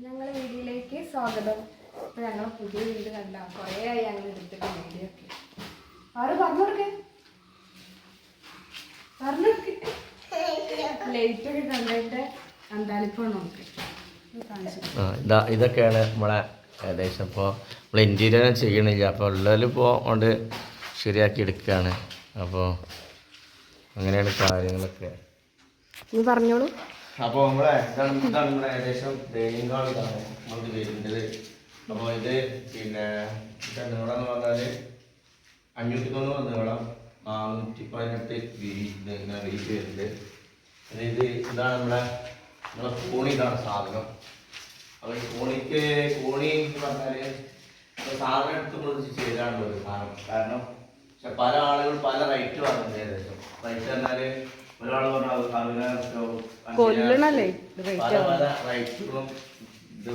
ഞങ്ങളെ വീഡിയോയിലേക്ക് സ്വാഗതം. ഇപ്പൊ ഞങ്ങളെ പുതിയ വീട് കണ്ട കുറേ ആയി ഞങ്ങൾ എടുത്തിട്ട് വീഡിയോ ഒക്കെ ആറ് പറഞ്ഞു കൊടുക്കേ. പറഞ്ഞു ലൈറ്റ് ഒക്കെ കണ്ടിട്ട് അന്താലിപ്പോ നോക്ക്. ഇത് ആ ഇതാ ഇതൊക്കെയാണ് നമ്മളെ ഏകദേശം ഇപ്പോൾ നമ്മൾ ഇന്റീരിയർ ചെയ്യണില്ല. അപ്പോൾ ഉള്ളതിൽ ഇപ്പോൾ കൊണ്ട് ശരിയാക്കി എടുക്കുകയാണ് അപ്പോൾ അങ്ങനെയാണ് കാര്യങ്ങളൊക്കെ. നീ പറഞ്ഞോളൂ. അപ്പോൾ നമ്മളെ ഇതാണ് ഇതാണ് നമ്മുടെ ഏകദേശം ഹാൾ ഇതാണ് നമുക്ക് വരുന്നത് അപ്പോൾ ഇത് പിന്നെ നീളം എന്ന് പറഞ്ഞാൽ അഞ്ഞൂറ്റി തൊണ്ണൂറ് നീളം നാനൂറ്റി പതിനെട്ട് വീതി ഇങ്ങനെ വീതി വരുന്നുണ്ട്. ഇത് ഇതാണ് നമ്മളെ നമ്മളെ കോണി ഇതാണ് സാധനം. അപ്പോൾ ഈ കോണിക്ക് കോണി എന്ന് ഇപ്പോൾ സാധനം എടുത്തുകൊണ്ട് ചെയ്താണ് ഒരു സാധനം. കാരണം പക്ഷെ പല ആളുകൾ പല റേറ്റ് പറഞ്ഞിട്ടുണ്ട് ഏകദേശം. റേറ്റ് പറഞ്ഞാൽ ഒരാൾ പറഞ്ഞു കൊല്ലണല്ലേ? റൈറ്റുകളും ഇത്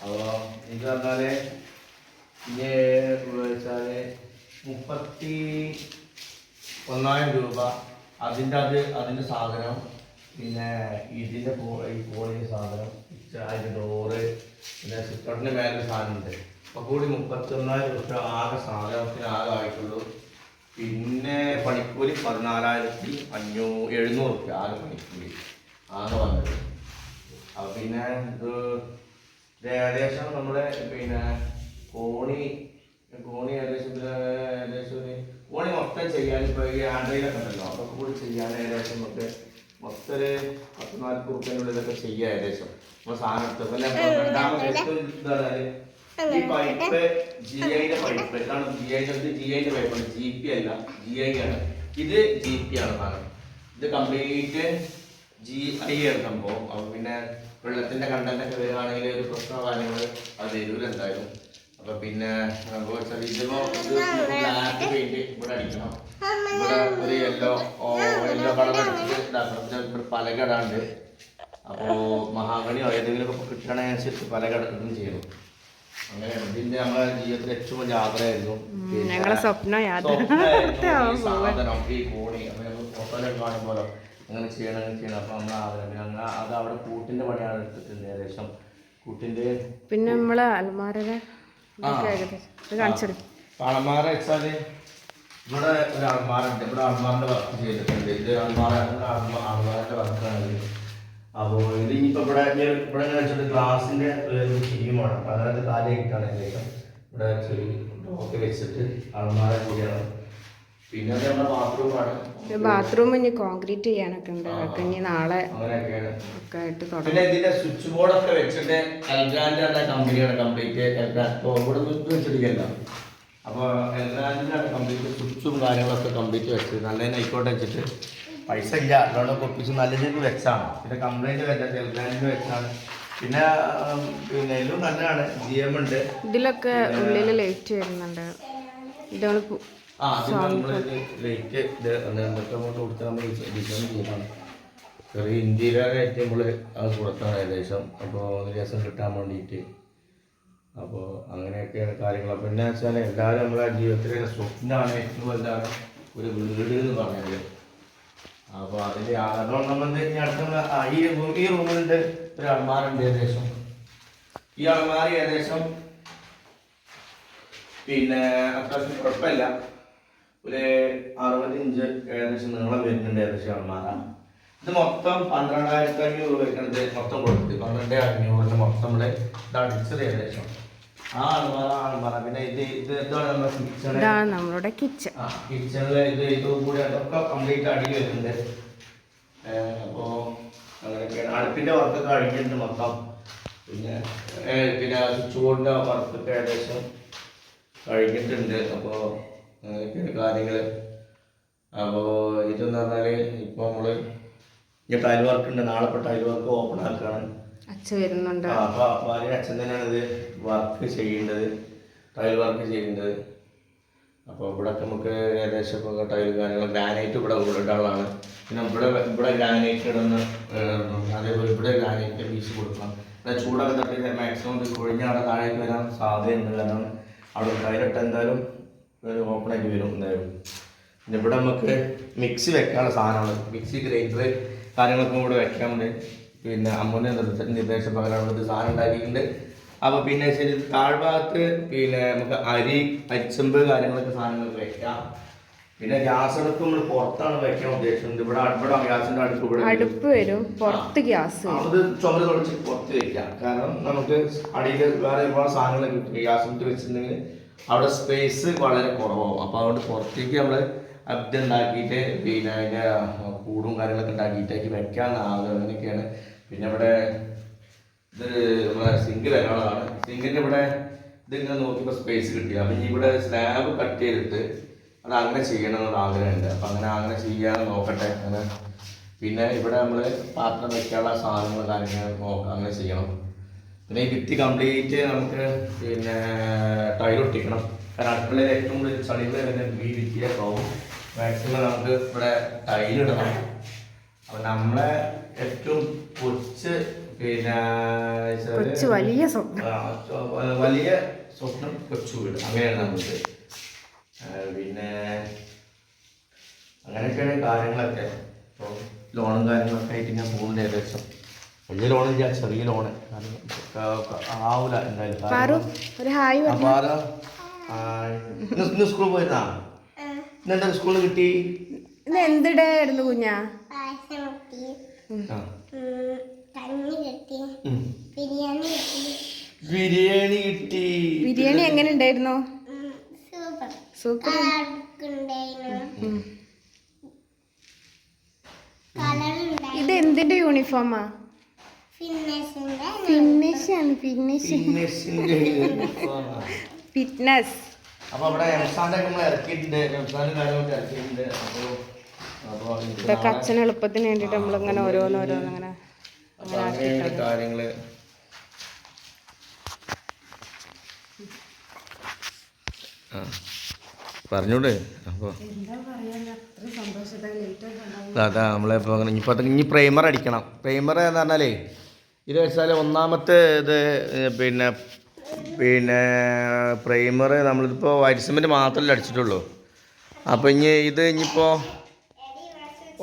അപ്പോൾ ഇനി മുപ്പത്തി ഒന്നായിരം രൂപ അതിന്റെ അത് അതിന്റെ സാധനം പിന്നെ ഇതിന്റെ പോ- ഈ കോളിന്റെ സാധനം അതിന്റെ ഡോറ് പിന്നെ സിക്കറിന്റെ മേലെ സാധനമുണ്ട്. അപ്പോൾ കൂടി മുപ്പത്തി ഒന്നായിരം രൂപ ആകെ സാധനത്തിന് ആകെ ആയിട്ടുള്ളൂ. പിന്നെ പണിക്കൂലി പതിനാലായിരത്തി അഞ്ഞൂ എഴുന്നൂറ് രൂപ ആകെ പണിക്കൂലി. ആകെ വന്നത്. അപ്പം പിന്നെ ഇത് ഏകദേശം നമ്മുടെ പിന്നെ കോണി കോണി ഏകദേശം ഏകദേശം ഒരു കോണി മൊത്തം ചെയ്യാൻ ഇപ്പോൾ ഈ ആൻഡ്രോയിലൊക്കെ ഉണ്ടല്ലോ. അതൊക്കെ കൂടി ചെയ്യാൻ ഏകദേശം നമുക്ക് മൊത്തം ഒരു പത്ത് നാൽപ്പത് റുപ്യന്റെ ഉള്ളിലൊക്കെ ചെയ്യാം ഏകദേശം. നമ്മൾ സാധനം രണ്ടാമത്തെ പിന്നെ രണ്ടാമത് ഏറ്റവും ഈ പൈപ്പ് ജി ഐയുടെ പൈപ്പ് ഇതാണ് ജി ഐ ജി ഐയുടെ പൈപ്പാണ് ജി പി അല്ല. ജി ഐ ആണ്. ഇത് ജി പി ആണ് സാധനം ഇത് കംപ്ലീറ്റ് ജി ഐ ആണ് സംഭവം. അപ്പോൾ പിന്നെ വെള്ളത്തിന്റെ കണ്ടന്റ് ഒക്കെ വരികയാണെങ്കിൽ ഒരു പ്രശ്നം കാര്യങ്ങൾ അത് വരൂല എന്തായാലും. അപ്പൊ പിന്നെ ഇതിപ്പോ പെയിന്റ് ഇവിടെ അടിക്കണം. ഇവിടെ ഒരു യെല്ലോ യെല്ലോ കളർ അടിച്ചിട്ട് ഇവിടെ പലക ഇടാണ്ട് അപ്പോ മഹാഗണിയോ ഏതെങ്കിലും ഒക്കെ കിട്ടണനുസരിച്ച് പല ഇടുകയും ചെയ്യണം അങ്ങനെയാണ്. ഇതിന്റെ നമ്മളെ ജീവിതത്തിലെ ഏറ്റവും വലിയ ആഗ്രഹമായിരുന്നു പിന്നെ ഞങ്ങളെ സ്വപ്ന യാത്ര. സ്വപ്നമായിരുന്നു ഈ സാധനം ഈ കോണി. അപ്പൊ ഫോട്ടോയിലൊക്കെ കാണുമ്പോലോ അങ്ങനെ ചെയ്യണം അങ്ങനെ ചെയ്യണം. അപ്പൊ നമ്മൾ ആഗ്രഹം. പിന്നെ അങ്ങനെ അത് അവിടെ കൂട്ടിന്റെ പണിയാണ് എടുത്തിട്ടുണ്ട് ഏകദേശം. കൂട്ടിന്റെ പിന്നെ നമ്മളെ അലമാരയുടെ അലമാര വെച്ചാൽ ഇവിടെ ഒരു അളമാരുണ്ട് ഇവിടെ അലമാറിന്റെ വർക്ക് ചെയ്തിട്ടുണ്ട്. ഇത് അലമാര അളമാരന്റെ വർക്കാണ് അപ്പോൾ ഇത് ഇനിയിപ്പോൾ ഇവിടെ ഇവിടെ ഞാൻ വെച്ചിട്ട് ഗ്ലാസിന്റെ ഒരു ചിരിയുമാണ്. അപ്പോൾ അതിനകത്ത് കാലിയായിട്ടാണ് ഏകദേശം. ഇവിടെ ചെറിയ ഡോക്ക് വെച്ചിട്ട് അളമാര കൂടിയാണ്. പിന്നെ അത് നമ്മുടെ ബാത്റൂമാണ് ബാത്റൂം ഇനി കോൺക്രീറ്റ് ചെയ്യാനൊക്കെ ഉണ്ട്. അതൊക്കെ ഇനി നാളെ ഒക്കെ ആയിട്ട് പിന്നെ ഇതിന്റെ സ്വിച്ച് ബോർഡ് ഒക്കെ വെച്ചിട്ട് എൽഗ്രാൻഡ് എന്ന കമ്പനിയാണ് കംപ്ലീറ്റ് ഇവിടെ വെച്ചിട്ടില്ല അപ്പോൾ എൽഗ്രാൻഡിന്റെ കംപ്ലീറ്റ് സ്വിച്ചും കാര്യങ്ങളൊക്കെ കംപ്ലീറ്റ് വെച്ചിട്ട് നല്ല ആയിക്കോട്ടെ വെച്ചിട്ട്. പൈസ ഇല്ല. അതുകൊണ്ട് ഒപ്പിച്ച് നല്ല രീതിയിൽ വെച്ചാണ്. പിന്നെ കംപ്ലൈന്റ് വെച്ചത് എൽഗ്രാൻഡിന് വെച്ചാണ്. പിന്നെ പിന്നെ നല്ലതാണ്. ജി എം ഉണ്ട്. ഇതിലൊക്കെ ഉള്ളിൽ ലൈറ്റ് വരുന്നുണ്ട്. ഇതാണ് ആ നമ്മൾ ലൈറ്റ് ഇത് എന്തൊക്കെ നമ്മൾ ഡിസൈൻ ചെറിയ അത് ഏകദേശം. അപ്പോൾ രസം കിട്ടാൻ വേണ്ടിയിട്ട്. അപ്പോൾ അങ്ങനെയൊക്കെയാണ് കാര്യങ്ങൾ പിന്നെ വെച്ചാൽ എല്ലാവരും നമ്മളെ ജീവിതത്തിലെ സ്വപ്നമാണ് ഏറ്റവും വലുതാണ് ഒരു വീട് എന്ന് പറഞ്ഞത് അപ്പോൾ അതിൽ നമ്മൾ എന്ത് ഇനി ഈ റൂമിന്റെ റൂമിലുണ്ട് ഒരു അൾമാരുണ്ട് ഏകദേശം. ഈ അൾമാരി ഏകദേശം പിന്നെ അത്യാവശ്യം കുഴപ്പമില്ല. ഒരു അറുപത് ഇഞ്ച് ഏകദേശം നീളം വരുന്നുണ്ട് ഏകദേശം അൾമാര ഇത് മൊത്തം പന്ത്രണ്ടായിരത്തി അഞ്ഞൂറ് വെക്കണത് മൊത്തം കൊടുത്ത് പന്ത്രണ്ട് അഞ്ഞൂറിന് മൊത്തം ഇവിടെ ഇത് അടിച്ചത് ഏകദേശം. ഇതാണ് നമ്മളുടെ കിച്ചൺ കിച്ചണിൽ ഇത് ഇതും കൂടി അതൊക്കെ കംപ്ലീറ്റ് അടി വരുന്നുണ്ട്. ഏഹ് അപ്പോ അങ്ങനെയൊക്കെയാണ്. അടുപ്പിന്റെ വർക്കൊക്കെ കഴിഞ്ഞിട്ടുണ്ട് മൊത്തം. പിന്നെ പിന്നെ സ്വിച്ച് ബോർഡിന്റെ വർക്കൊക്കെ ഏകദേശം കഴിഞ്ഞിട്ടുണ്ട്. അപ്പോൾ അങ്ങനെയൊക്കെയാണ് കാര്യങ്ങൾ അപ്പോൾ ഇതെന്ന് പറഞ്ഞാൽ ഇപ്പോൾ നമ്മൾ ഇനി ടൈൽ വർക്ക് ഉണ്ട്. നാളെ ഇപ്പോൾ ടൈൽ വർക്ക് ഓപ്പൺ ആക്കാണ്. വരുന്നുണ്ട്. അച്ഛൻ തന്നെയാണ് ഇത് വർക്ക് ചെയ്യേണ്ടത് ടൈൽ വർക്ക് ചെയ്യേണ്ടത്. അപ്പോൾ ഇവിടെ നമുക്ക് ഏകദേശം ഇപ്പോൾ ടൈൽ കാര്യങ്ങൾ ഗ്രാനൈറ്റ് ഇവിടെ ഇടാനുള്ളതാണ്. പിന്നെ ഇവിടെ ഇവിടെ ഗ്രാനൈറ്റ് ഇടുന്ന അതേപോലെ ഇവിടെ ഗ്രാനൈറ്റ് പീസ് കൊടുക്കണം. പിന്നെ ചൂടൊക്കെ തട്ടി മാക്സിമം ഇത് കൊഴിഞ്ഞ അവിടെ താഴേക്ക് വരാൻ സാധ്യതയുണ്ട് കാരണം അവിടെ ടൈലിട്ട് എന്തായാലും ഓപ്പൺ വരും എന്തായാലും. പിന്നെ ഇവിടെ നമുക്ക് മിക്സി വെക്കാനുള്ള സാധനമാണ് മിക്സി ഗ്രൈൻഡർ കാര്യങ്ങളൊക്കെ ഇവിടെ വെക്കാൻ വേണ്ടി പിന്നെ അമ്മൂനെ നിർദ്ദേശ നിർദ്ദേശപ്രകാരം ഇത് സാധനം ഉണ്ടാക്കിയിട്ടുണ്ട്. അപ്പോൾ പിന്നെ ശരി താഴ്ഭാഗത്ത് പിന്നെ നമുക്ക് അരി അരിച്ചമ്പ് കാര്യങ്ങളൊക്കെ സാധനങ്ങൾ വെക്കാം. പിന്നെ ഗ്യാസ് അടുപ്പ് നമ്മൾ പുറത്താണ് വെക്കാൻ ഉദ്ദേശിക്കുന്നത്. ഇവിടെ ഇവിടെ ഗ്യാസിന്റെ അടുപ്പ് ഇവിടെ അടുപ്പ് വരും. പുറത്ത് ഗ്യാസ് അത് ചുമര് തുടച്ച് പുറത്ത് വെക്കാം. കാരണം നമുക്ക് അടിയിൽ വേറെ ഒരുപാട് സാധനങ്ങൾ കിട്ടും. ഗ്യാസ് വെച്ചിട്ടുണ്ടെങ്കിൽ അവിടെ സ്പേസ് വളരെ കുറവാകും അപ്പോൾ അതുകൊണ്ട് പുറത്തേക്ക് നമ്മൾ അബ്ദ ഉണ്ടാക്കിയിട്ട് പിന്നെ അതിന്റെ കൂടും കാര്യങ്ങളൊക്കെ ഉണ്ടാക്കിയിട്ടേക്ക് വെക്കാൻ ആഗ്രഹം അങ്ങനെയൊക്കെയാണ്. പിന്നെ ഇവിടെ ഇത് നമ്മുടെ സിങ്ക് വരാനുള്ളതാണ് സിങ്കിന്റെ ഇവിടെ ഇതിങ്ങനെ നോക്കിയപ്പോൾ സ്പേസ് കിട്ടി. അപ്പം ഇവിടെ സ്ലാബ് കട്ട് ചെയ്തിട്ട് അത് അങ്ങനെ ചെയ്യണം എന്നുള്ള ആഗ്രഹമുണ്ട്. അപ്പം അങ്ങനെ അങ്ങനെ ചെയ്യാൻ നോക്കട്ടെ. അങ്ങനെ പിന്നെ ഇവിടെ നമ്മൾ പാത്രം വെക്കാനുള്ള സാധനങ്ങൾ കാര്യങ്ങൾ നോക്കാം. അങ്ങനെ ചെയ്യണം. പിന്നെ ഈ ഭിത്തി കംപ്ലീറ്റ് നമുക്ക് പിന്നെ ടൈൽ ഒട്ടിക്കണം. കാരണം അടുക്കളയിൽ ഏറ്റവും കൂടുതൽ ചളികൾ വരുന്ന ഈ ഭിത്തിയൊക്കെ ആവും മാക്സിമം നമുക്ക് ഇവിടെ ടൈലിടണം അപ്പം നമ്മളെ ഏറ്റവും കൊച്ച് പിന്നെ വലിയ സ്വപ്നം. ആ, വലിയ സ്വപ്നം കൊച്ചു വീട്. അങ്ങനെയാണ് നമുക്ക്. പിന്നെ അങ്ങനെയൊക്കെയാണ് കാര്യങ്ങളൊക്കെ. അപ്പോൾ ലോണും കാര്യങ്ങളൊക്കെ ആയിട്ട് ഞാൻ പോകുന്നുണ്ട് ഏകദേശം. വലിയ ലോൺ ഇല്ല ചെറിയ ലോണ് ആവൂല എന്തായാലും. സ്കൂളിൽ പോയിരുന്നാ? ഇന്നെന്താ സ്കൂളിൽ കിട്ടി? എന്തിടായിരുന്നു കുഞ്ഞാ. ബിരിയാണി കിട്ടി. ബിരിയാണി എങ്ങനെ ഉണ്ടായിരുന്നു? സൂപ്പർ. ഇത് എന്തിന്റെ യൂണിഫോമാ ഫിറ്റ്നസ് ആണ് ആ. ഫിറ്റ്നസ്. അപ്പൊ അവിടെ എംസാന്റെ നമ്മൾ ഇറക്കിയിട്ടുണ്ട്. എംസാന്റെ കാര്യങ്ങളൊക്കെ ഇറക്കിയിട്ടുണ്ട്. അപ്പോൾ അപ്പൊ ഇതൊക്കെ അച്ഛന് എളുപ്പത്തിന് വേണ്ടിട്ട് നമ്മളിങ്ങനെ ഓരോന്ന് ഓരോന്ന് അങ്ങനെ കാര്യങ്ങൾ. പറഞ്ഞൂടെ? അപ്പോൾ എന്താ പറയാ അത്ര സന്തോഷത്തെ ലേറ്റ് അതാ നമ്മളിപ്പോൾ അങ്ങനെ ഇനിയിപ്പോൾ ഇനി പ്രൈമർ അടിക്കണം. പ്രൈമർ എന്ന് പറഞ്ഞാലേ ഇത് വെച്ചാൽ ഒന്നാമത്തെ ഇത് പിന്നെ പിന്നെ പ്രൈമർ നമ്മളിതിപ്പോൾ വൈറ്റ് സിമെന്റ് മാത്രമല്ല അടിച്ചിട്ടുള്ളൂ. അപ്പോൾ ഇനി ഇത് ഇനിയിപ്പോൾ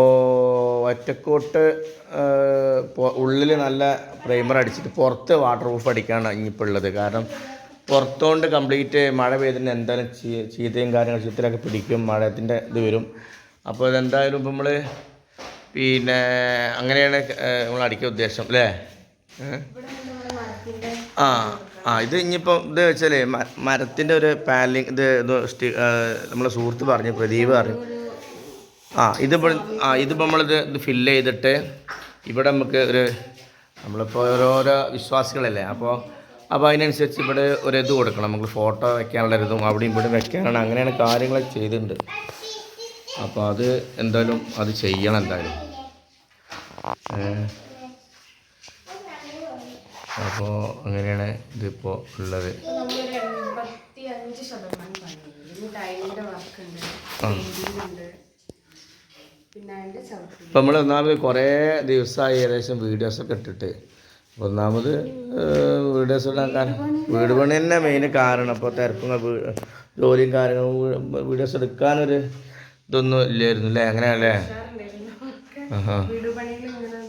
ഓ ഒറ്റക്കോട്ട് ഉള്ളിൽ നല്ല പ്രൈമർ അടിച്ചിട്ട് പുറത്ത് വാട്ടർ പ്രൂഫ് അടിക്കാണ് ഇനിയിപ്പോൾ ഉള്ളത്. കാരണം പുറത്തോണ്ട് കംപ്ലീറ്റ് മഴ പെയ്തിട്ട് എന്തായാലും ചീത്തയും കാര്യങ്ങൾ ചീത്തയിലൊക്കെ പിടിക്കും മഴത്തിന്റെ ഇത് വരും. അപ്പോൾ ഇതെന്തായാലും ഇപ്പം നമ്മൾ പിന്നെ അങ്ങനെയാണ് നമ്മൾ അടിക്കാൻ ഉദ്ദേശം അല്ലേ? ആ. ആ ഇത് ഇനിയിപ്പോൾ ഇത് വെച്ചാലേ മരത്തിന്റെ ഒരു പാനലിങ് ഇത് നമ്മളെ സുഹൃത്ത് പറഞ്ഞു പ്രദീപ് പറഞ്ഞു. ആ ഇതിപ്പോൾ ആ ഇതിപ്പോൾ നമ്മളിത് ഇത് ഫില്ല് ചെയ്തിട്ട് ഇവിടെ നമുക്ക് ഒരു നമ്മളിപ്പോൾ ഓരോരോ വിശ്വാസികളല്ലേ അപ്പോൾ അപ്പോൾ അതിനനുസരിച്ച് ഇവിടെ ഒരു ഇത് കൊടുക്കണം. നമുക്ക് ഫോട്ടോ വെക്കാനുള്ള ഇതും അവിടെയും ഇവിടെ വെക്കാനാണ്. അങ്ങനെയാണ് കാര്യങ്ങൾ ചെയ്തിട്ടുണ്ട് അപ്പോൾ അത് എന്തായാലും അത് ചെയ്യണം എന്തായാലും. അപ്പോൾ അങ്ങനെയാണ് ഇതിപ്പോൾ ഉള്ളത്. ഇപ്പം നമ്മൾ ഒന്നാമത് കുറേ ദിവസമായി ഏകദേശം വീഡിയോസൊക്കെ ഇട്ടിട്ട്. ഒന്നാമത് വീഡിയോസ് ഇടാൻ വീട് പണി തന്നെ മെയിൻ കാരണം. അപ്പോൾ തിരക്കും ജോലിയും കാര്യങ്ങളും വീഡിയോസ് എടുക്കാനൊരു ഇതൊന്നും ഇല്ലായിരുന്നു അല്ലേ അങ്ങനെയല്ലേ ഇങ്ങനെ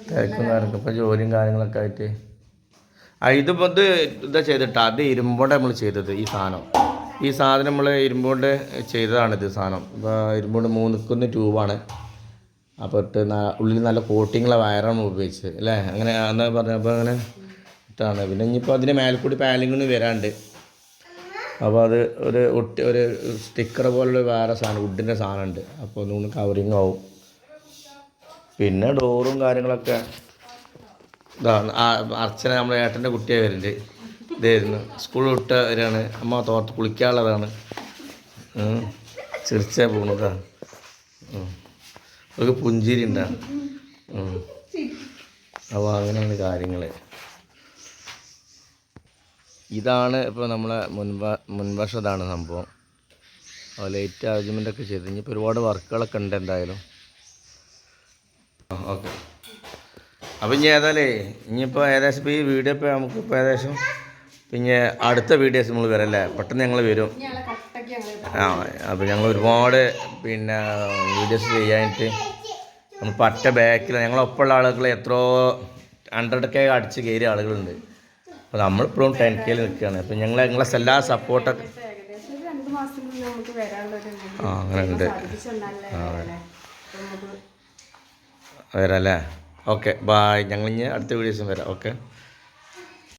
തിരക്കും കാര്യങ്ങളും ഇപ്പോൾ ജോലിയും കാര്യങ്ങളൊക്കെ ആയിട്ട് ആ ഇതിപ്പോൾ ഇത് ഇതാ ചെയ്തിട്ടാ? അത് ഇരുമ്പോണ്ട് നമ്മൾ ചെയ്തത് ഈ സാധനം. ഈ സാധനം നമ്മൾ ഇരുമ്പോണ്ട് ചെയ്തതാണിത് സാധനം. ഇപ്പോൾ ഇരുമ്പോണ്ട് മൂന്നിക്കുന്ന ട്യൂബാണ്. അപ്പോൾ ഇട്ട് ഉള്ളിൽ നല്ല കോട്ടിങ്ങുള്ള വയറാണ് ഉപയോഗിച്ചത് അല്ലേ? അങ്ങനെ എന്നാ പറഞ്ഞപ്പോൾ അങ്ങനെ ഇട്ടാണ്. പിന്നെ ഇനിയിപ്പോൾ അതിന്റെ മേൽക്കൂടി പാലിങ്ങൊന്നും വരാണ്ട്. അപ്പോൾ അത് ഒരു ഒട്ടി ഒരു സ്റ്റിക്കർ പോലുള്ള വേറെ സാധനം വുഡിന്റെ സാധനമുണ്ട് അപ്പോൾ ഒന്നുകൂടി കവറിങ് ആവും. പിന്നെ ഡോറും കാര്യങ്ങളൊക്കെ അർച്ചന നമ്മുടെ ഏട്ടന്റെ കുട്ടിയെ വരുന്നുണ്ട് ഇതായിരുന്നു. സ്കൂൾ വിട്ട് വരികയാണ്. അമ്മ തോർത്ത് കുളിക്കാനുള്ളതാണ്. ഉം. പോണതാണ് അവർക്ക് പുഞ്ചിരി ഉണ്ടാണ് അപ്പോൾ അങ്ങനെയാണ് കാര്യങ്ങൾ ഇതാണ് ഇപ്പോൾ നമ്മളെ മുൻവ മുൻവശം സംഭവം. സംഭവം ലേറ്റ് അറേഞ്ച്മെന്റ് ഒക്കെ ചെയ്ത് ഇനിയിപ്പോൾ ഒരുപാട് വർക്കുകളൊക്കെ ഉണ്ട് എന്തായാലും. ഓക്കെ. അപ്പം ഇനി ഏതായാലേ ഇനിയിപ്പോൾ ഏകദേശം ഇപ്പോൾ ഈ വീഡിയോ ഇപ്പോൾ നമുക്ക് ഇപ്പോൾ ഏകദേശം പിന്നെ അടുത്ത വീഡിയോസ് നമ്മൾ വരല്ലേ പെട്ടെന്ന് ഞങ്ങൾ വരും. ഞങ്ങളെ ആ അപ്പോൾ ഞങ്ങൾ ഒരുപാട് പിന്നെ വീഡിയോസ് ചെയ്യാനായിട്ട് നമ്മൾ പറ്റ ബാക്കിൽ ഞങ്ങളൊപ്പമുള്ള ആളുകൾ എത്രയോ ഹൺഡ്രഡ് കെ അടിച്ച് കയറിയ ആളുകളുണ്ട്. അപ്പോൾ നമ്മളിപ്പോഴും ടെൻ കെയിൽ നിൽക്കുകയാണ്. അപ്പം ഞങ്ങൾ നിങ്ങളെ എല്ലാ സപ്പോർട്ടൊക്കെ ആ അങ്ങനെ ഉണ്ട് ആ നമുക്ക് വരാം അല്ലേ? ഓക്കെ ബായ് ഞങ്ങൾ ഇനി അടുത്ത വീഡിയോസും വരാം ഓക്കെ